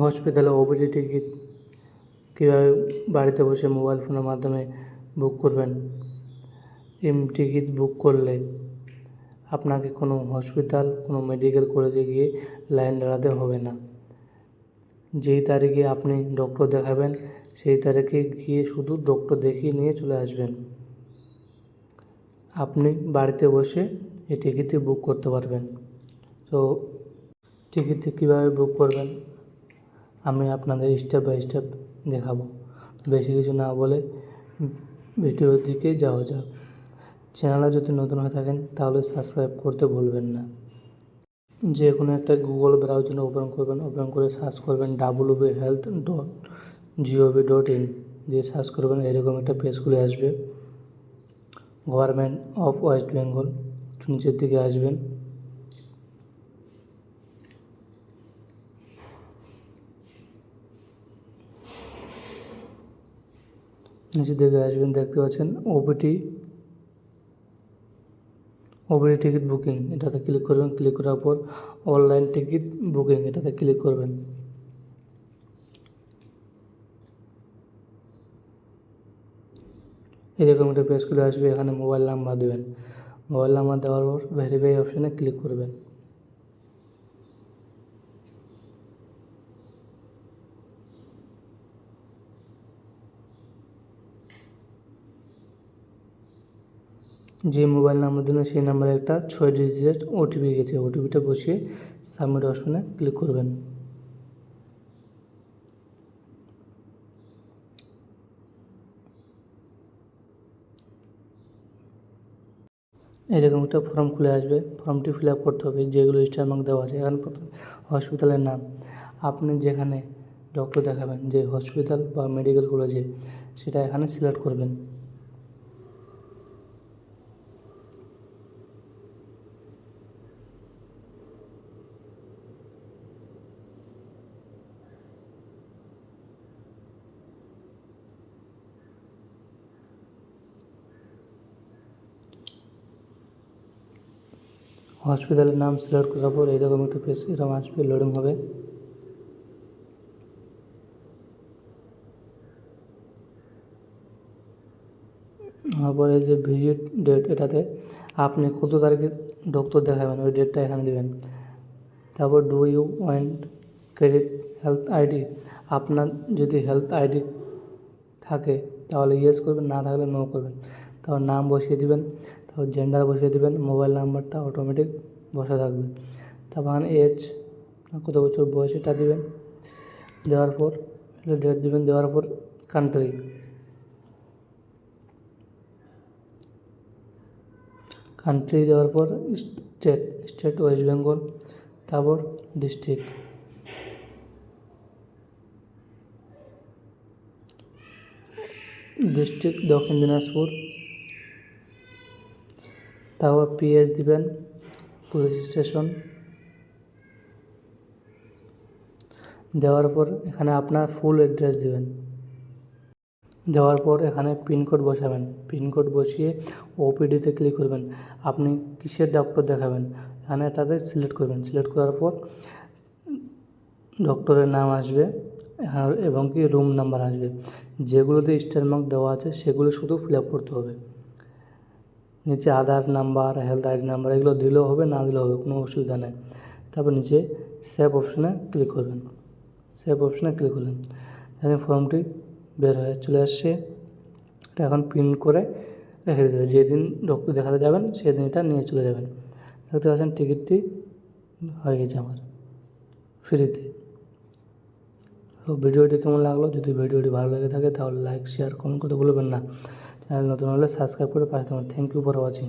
হসপিটালে OPD ticket কীভাবে বাড়িতে বসে মোবাইল ফোনের মাধ্যমে বুক করবেন? এম টিকিট বুক করলে আপনাকে কোনো হসপিটাল কোনো মেডিকেল কলেজে গিয়ে লাইন দাঁড়াতে হবে না। যেই তারিখে আপনি ডক্টর দেখাবেন, সেই তারিখে গিয়ে শুধু ডক্টর দেখিয়ে নিয়ে চলে আসবেন। আপনি বাড়িতে বসে এই টিকিটটি বুক করতে পারবেন। তো টিকিটটি কীভাবে বুক করবেন? আমি আপনাদের স্টেপ বাই স্টেপ দেখাবো। বেশি কিছু না বলে ভিডিওর দিকে যাওয়া যাক। চ্যানেলে যদি নতুন হয়ে থাকেন, তাহলে সাবস্ক্রাইব করতে ভুলবেন না। যে কোনো একটা গুগল ব্রাউজার ওপেন করবেন ওপেন করে সার্চ করবেন W B health dot gov dot in দিয়ে সার্চ করবেন, এরকম একটা পেজ আসবে। গভর্নমেন্ট অফ ওয়েস্ট বেঙ্গল নিচের দিকে আসবেন। নিচের দিকে আসবেন, দেখতে পাচ্ছেন ওপিটি ওপিটি টিকিট বুকিং এটাতে ক্লিক করবেন ক্লিক করার পর অনলাইন টিকিট বুকিং এটাতে ক্লিক করবেন। এরকম একটা পেজ খুলে আসবে, এখানে মোবাইল নাম্বার দেবেন। মোবাইল নাম্বার দেওয়ার পর ভেরিফাই অপশানে ক্লিক করবেন। যে মোবাইল নাম্বার দিলেন, সেই নাম্বারে একটা ছয় ডিজিটের ওটিপি গেছে। ওটিপিটা বসিয়ে সাবমিট অপশনে ক্লিক করবেন। এরকম একটা ফর্ম খুলে আসবে। ফর্মটি ফিল আপ করতে হবে, যেগুলো স্টার মার্ক দেওয়া আছে। এখন প্রথমে হসপিটালের নাম। আপনি যেখানে ডক্টর দেখাবেন, যে হসপিটাল বা মেডিকেল কলেজে সেটা এখানে সিলেক্ট করবেন। হসপিটালের নাম সিলেক্ট করার পর এরকম একটা পেজ এরকম আসবে লোডিং হবে। তারপরে যে ভিজিট ডেট এটাতে, আপনি কত তারিখে ডক্টর দেখাবেন? ওই ডেটটা এখানে দেবেন। তারপর do you want credit health ID আপনার যদি হেলথ আইডি থাকে, তাহলে ইয়েস করবেন, না থাকলে নো করবেন। তারপর নাম বসিয়ে দিবেন। তারপর জেন্ডার বসিয়ে দিবেন মোবাইল নাম্বারটা অটোমেটিক বসা থাকবে। তারপর এজ কত বছর বয়স এটা দিবেন, দেওয়ার পর ডেট দিবেন, দেওয়ার পর কান্ট্রি কান্ট্রি দেওয়ার পর স্টেট স্টেট ওয়েস্ট বেঙ্গল তারপর ডিস্ট্রিক্ট ডিস্ট্রিক্ট দক্ষিণ দিনাজপুর তারপর পিএস দিবেন, পুলিশ স্টেশন। দেওয়ার পর এখানে আপনার ফুল অ্যাড্রেস দিবেন। দেওয়ার পর এখানে পিনকোড বসাবেন। পিনকোড বসিয়ে ওপিডিতে ক্লিক করবেন। আপনি কিসের ডক্টর দেখাবেন? এখানে এটাতে সিলেক্ট করবেন। সিলেক্ট করার পর ডক্টরের নাম আসবে এবং কি রুম নাম্বার আসবে। যেগুলোতে স্টার মার্ক দেওয়া আছে, সেগুলো শুধু ফিল আপ করতে হবে। নিচে Aadhaar number health ID number, এগুলো দিলেও হবে, না দিলেও হবে, কোনো অসুবিধা নেই। তারপর নিচে সেভ অপশনে ক্লিক করবেন। সেভ অপশনে ক্লিক করলেন। দেখেন ফর্মটি বের হয়ে চলে আসছে। এটা এখন প্রিন্ট করে রেখে দিতে হবে। যেদিন ডক্টর দেখাতে যাবেন, সেদিন এটা নিয়ে চলে যাবেন। দেখতে পাচ্ছেন টিকিটটি হয়ে গেছে আমার। ফ্রিতে তো ভিডিওটি কেমন লাগল? যদি ভিডিওটি ভালো লেগে থাকে তাহলে লাইক শেয়ার কমেন্ট করতে ভুলবেন না। চ্যানেল নতুন হলে সাবস্ক্রাইব করে পাশে থাকুন। Thank you for watching